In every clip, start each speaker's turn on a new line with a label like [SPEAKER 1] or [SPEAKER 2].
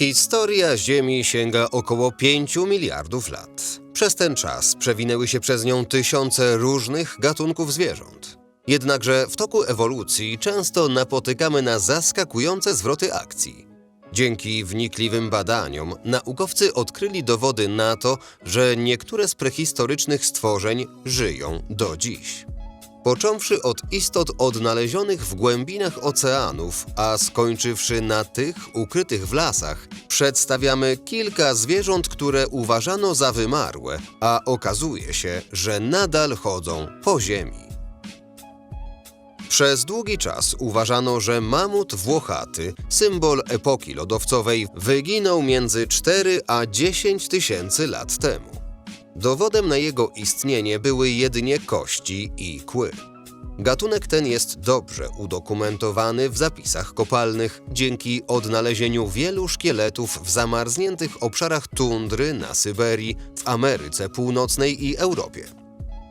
[SPEAKER 1] Historia Ziemi sięga około 5 miliardów lat. Przez ten czas przewinęły się przez nią tysiące różnych gatunków zwierząt. Jednakże w toku ewolucji często napotykamy na zaskakujące zwroty akcji. Dzięki wnikliwym badaniom naukowcy odkryli dowody na to, że niektóre z prehistorycznych stworzeń żyją do dziś. Począwszy od istot odnalezionych w głębinach oceanów, a skończywszy na tych ukrytych w lasach, przedstawiamy kilka zwierząt, które uważano za wymarłe, a okazuje się, że nadal chodzą po ziemi. Przez długi czas uważano, że mamut włochaty, symbol epoki lodowcowej, wyginął między 4 a 10 tysięcy lat temu. Dowodem na jego istnienie były jedynie kości i kły. Gatunek ten jest dobrze udokumentowany w zapisach kopalnych dzięki odnalezieniu wielu szkieletów w zamarzniętych obszarach tundry na Syberii, w Ameryce Północnej i Europie.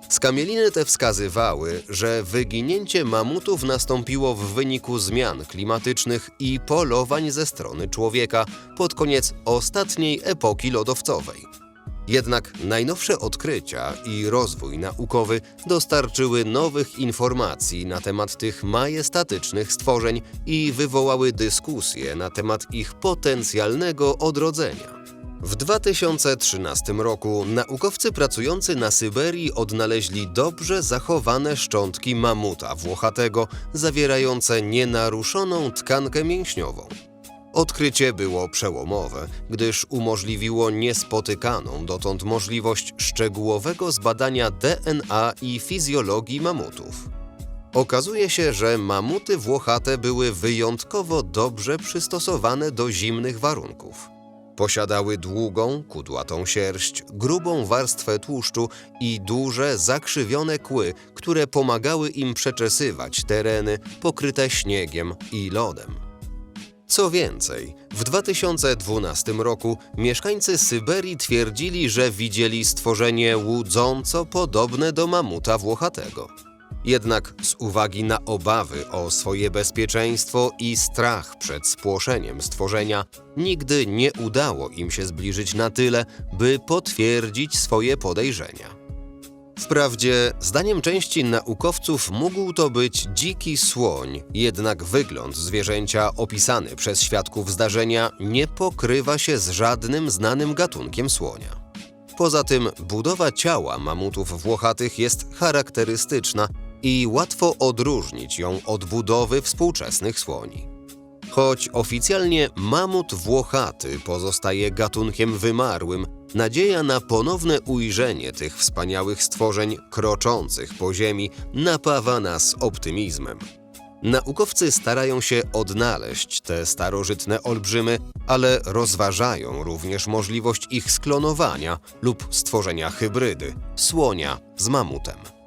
[SPEAKER 1] Skamieliny te wskazywały, że wyginięcie mamutów nastąpiło w wyniku zmian klimatycznych i polowań ze strony człowieka pod koniec ostatniej epoki lodowcowej. Jednak najnowsze odkrycia i rozwój naukowy dostarczyły nowych informacji na temat tych majestatycznych stworzeń i wywołały dyskusje na temat ich potencjalnego odrodzenia. W 2013 roku naukowcy pracujący na Syberii odnaleźli dobrze zachowane szczątki mamuta włochatego, zawierające nienaruszoną tkankę mięśniową. Odkrycie było przełomowe, gdyż umożliwiło niespotykaną dotąd możliwość szczegółowego zbadania DNA i fizjologii mamutów. Okazuje się, że mamuty włochate były wyjątkowo dobrze przystosowane do zimnych warunków. Posiadały długą, kudłatą sierść, grubą warstwę tłuszczu i duże, zakrzywione kły, które pomagały im przeczesywać tereny pokryte śniegiem i lodem. Co więcej, w 2012 roku mieszkańcy Syberii twierdzili, że widzieli stworzenie łudząco podobne do mamuta włochatego. Jednak z uwagi na obawy o swoje bezpieczeństwo i strach przed spłoszeniem stworzenia, nigdy nie udało im się zbliżyć na tyle, by potwierdzić swoje podejrzenia. Wprawdzie, zdaniem części naukowców, mógł to być dziki słoń, jednak wygląd zwierzęcia opisany przez świadków zdarzenia nie pokrywa się z żadnym znanym gatunkiem słonia. Poza tym budowa ciała mamutów włochatych jest charakterystyczna i łatwo odróżnić ją od budowy współczesnych słoni. Choć oficjalnie mamut włochaty pozostaje gatunkiem wymarłym, nadzieja na ponowne ujrzenie tych wspaniałych stworzeń kroczących po ziemi napawa nas optymizmem. Naukowcy starają się odnaleźć te starożytne olbrzymy, ale rozważają również możliwość ich sklonowania lub stworzenia hybrydy słonia z mamutem.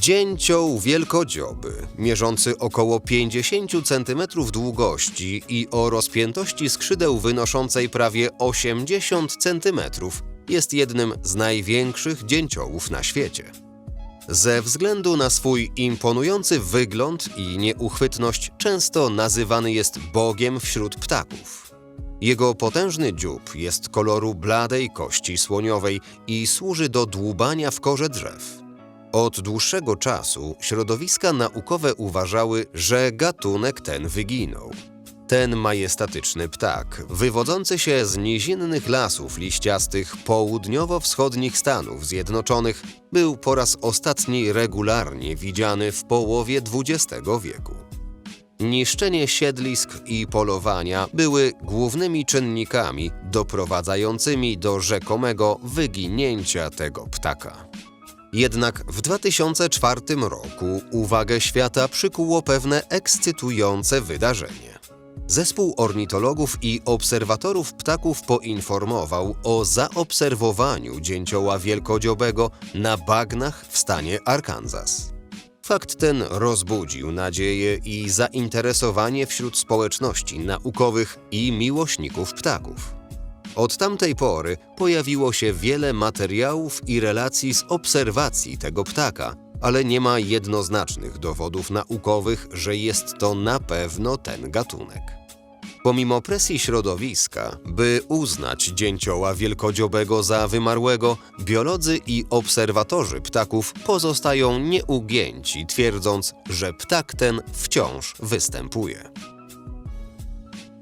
[SPEAKER 1] Dzięcioł wielkodzioby, mierzący około 50 cm długości i o rozpiętości skrzydeł wynoszącej prawie 80 cm, jest jednym z największych dzięciołów na świecie. Ze względu na swój imponujący wygląd i nieuchwytność często nazywany jest bogiem wśród ptaków. Jego potężny dziób jest koloru bladej kości słoniowej i służy do dłubania w korze drzew. Od dłuższego czasu środowiska naukowe uważały, że gatunek ten wyginął. Ten majestatyczny ptak, wywodzący się z nizinnych lasów liściastych południowo-wschodnich Stanów Zjednoczonych, był po raz ostatni regularnie widziany w połowie XX wieku. Niszczenie siedlisk i polowania były głównymi czynnikami doprowadzającymi do rzekomego wyginięcia tego ptaka. Jednak w 2004 roku uwagę świata przykuło pewne ekscytujące wydarzenie. Zespół ornitologów i obserwatorów ptaków poinformował o zaobserwowaniu dzięcioła wielkodziobego na bagnach w stanie Arkansas. Fakt ten rozbudził nadzieję i zainteresowanie wśród społeczności naukowych i miłośników ptaków. Od tamtej pory pojawiło się wiele materiałów i relacji z obserwacji tego ptaka, ale nie ma jednoznacznych dowodów naukowych, że jest to na pewno ten gatunek. Pomimo presji środowiska, by uznać dzięcioła wielkodziobego za wymarłego, biolodzy i obserwatorzy ptaków pozostają nieugięci, twierdząc, że ptak ten wciąż występuje.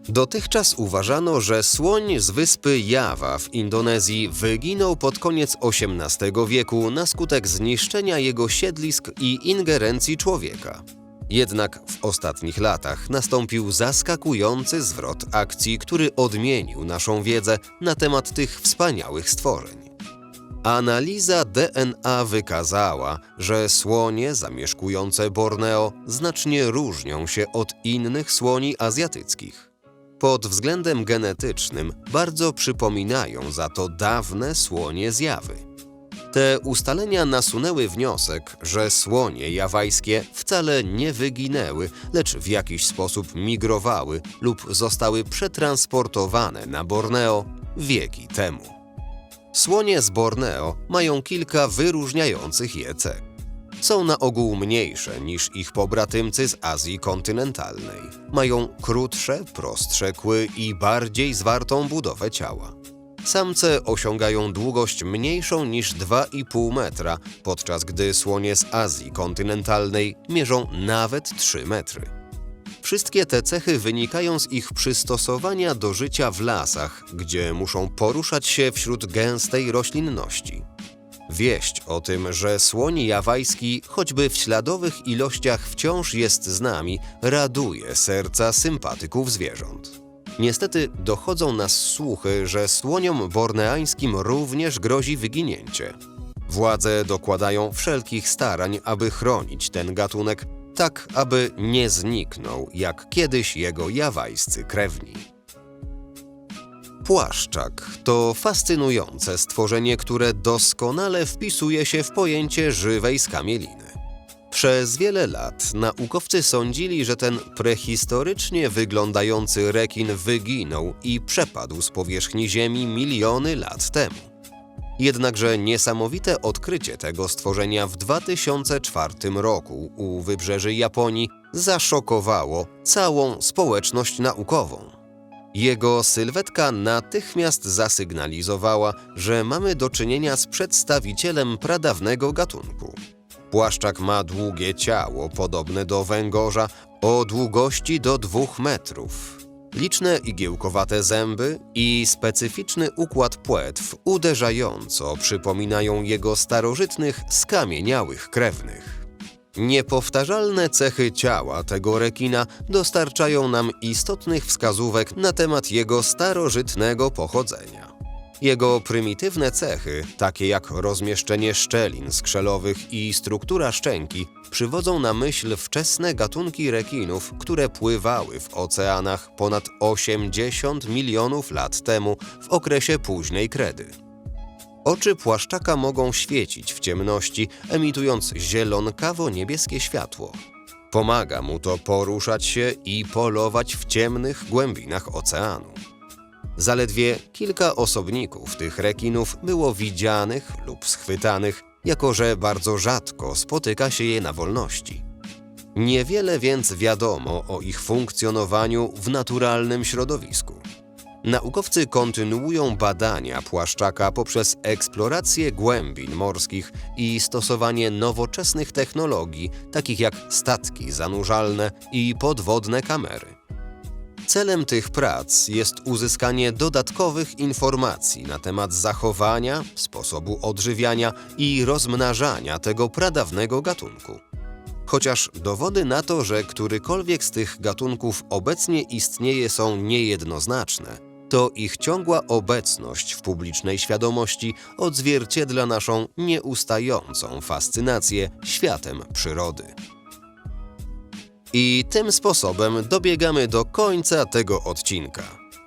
[SPEAKER 1] Dotychczas uważano, że słoń z wyspy Jawa w Indonezji wyginął pod koniec XVIII wieku na skutek zniszczenia jego siedlisk i ingerencji człowieka. Jednak w ostatnich latach nastąpił zaskakujący zwrot akcji, który odmienił naszą wiedzę na temat tych wspaniałych stworzeń. Analiza DNA wykazała, że słonie zamieszkujące Borneo znacznie różnią się od innych słoni azjatyckich. Pod względem genetycznym bardzo przypominają za to dawne słonie zjawy. Te ustalenia nasunęły wniosek, że słonie jawajskie wcale nie wyginęły, lecz w jakiś sposób migrowały lub zostały przetransportowane na Borneo wieki temu. Słonie z Borneo mają kilka wyróżniających je cech. Są na ogół mniejsze niż ich pobratymcy z Azji kontynentalnej. Mają krótsze, prostsze kły i bardziej zwartą budowę ciała. Samce osiągają długość mniejszą niż 2,5 metra, podczas gdy słonie z Azji kontynentalnej mierzą nawet 3 metry. Wszystkie te cechy wynikają z ich przystosowania do życia w lasach, gdzie muszą poruszać się wśród gęstej roślinności. Wieść o tym, że słoń jawajski choćby w śladowych ilościach wciąż jest z nami, raduje serca sympatyków zwierząt. Niestety dochodzą nas słuchy, że słoniom borneańskim również grozi wyginięcie. Władze dokładają wszelkich starań, aby chronić ten gatunek, tak aby nie zniknął jak kiedyś jego jawajscy krewni. Płaszczak to fascynujące stworzenie, które doskonale wpisuje się w pojęcie żywej skamieliny. Przez wiele lat naukowcy sądzili, że ten prehistorycznie wyglądający rekin wyginął i przepadł z powierzchni Ziemi miliony lat temu. Jednakże niesamowite odkrycie tego stworzenia w 2004 roku u wybrzeży Japonii zaszokowało całą społeczność naukową. Jego sylwetka natychmiast zasygnalizowała, że mamy do czynienia z przedstawicielem pradawnego gatunku. Płaszczak ma długie ciało podobne do węgorza o długości do 2 metrów. Liczne igiełkowate zęby i specyficzny układ płetw uderzająco przypominają jego starożytnych, skamieniałych krewnych. Niepowtarzalne cechy ciała tego rekina dostarczają nam istotnych wskazówek na temat jego starożytnego pochodzenia. Jego prymitywne cechy, takie jak rozmieszczenie szczelin skrzelowych i struktura szczęki, przywodzą na myśl wczesne gatunki rekinów, które pływały w oceanach ponad 80 milionów lat temu w okresie późnej kredy. Oczy płaszczaka mogą świecić w ciemności, emitując zielonkawo-niebieskie światło. Pomaga mu to poruszać się i polować w ciemnych głębinach oceanu. Zaledwie kilka osobników tych rekinów było widzianych lub schwytanych, jako że bardzo rzadko spotyka się je na wolności. Niewiele więc wiadomo o ich funkcjonowaniu w naturalnym środowisku. Naukowcy kontynuują badania płaszczaka poprzez eksplorację głębin morskich i stosowanie nowoczesnych technologii, takich jak statki zanurzalne i podwodne kamery. Celem tych prac jest uzyskanie dodatkowych informacji na temat zachowania, sposobu odżywiania i rozmnażania tego pradawnego gatunku. Chociaż dowody na to, że którykolwiek z tych gatunków obecnie istnieje są niejednoznaczne, to ich ciągła obecność w publicznej świadomości odzwierciedla naszą nieustającą fascynację światem przyrody. I tym sposobem dobiegamy do końca tego odcinka.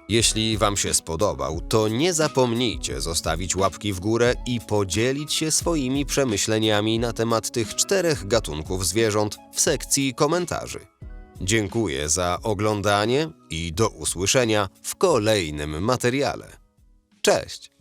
[SPEAKER 1] Jeśli Wam się spodobał, to nie zapomnijcie zostawić łapki w górę i podzielić się swoimi przemyśleniami na temat tych czterech gatunków zwierząt w sekcji komentarzy. Dziękuję za oglądanie i do usłyszenia w kolejnym materiale. Cześć!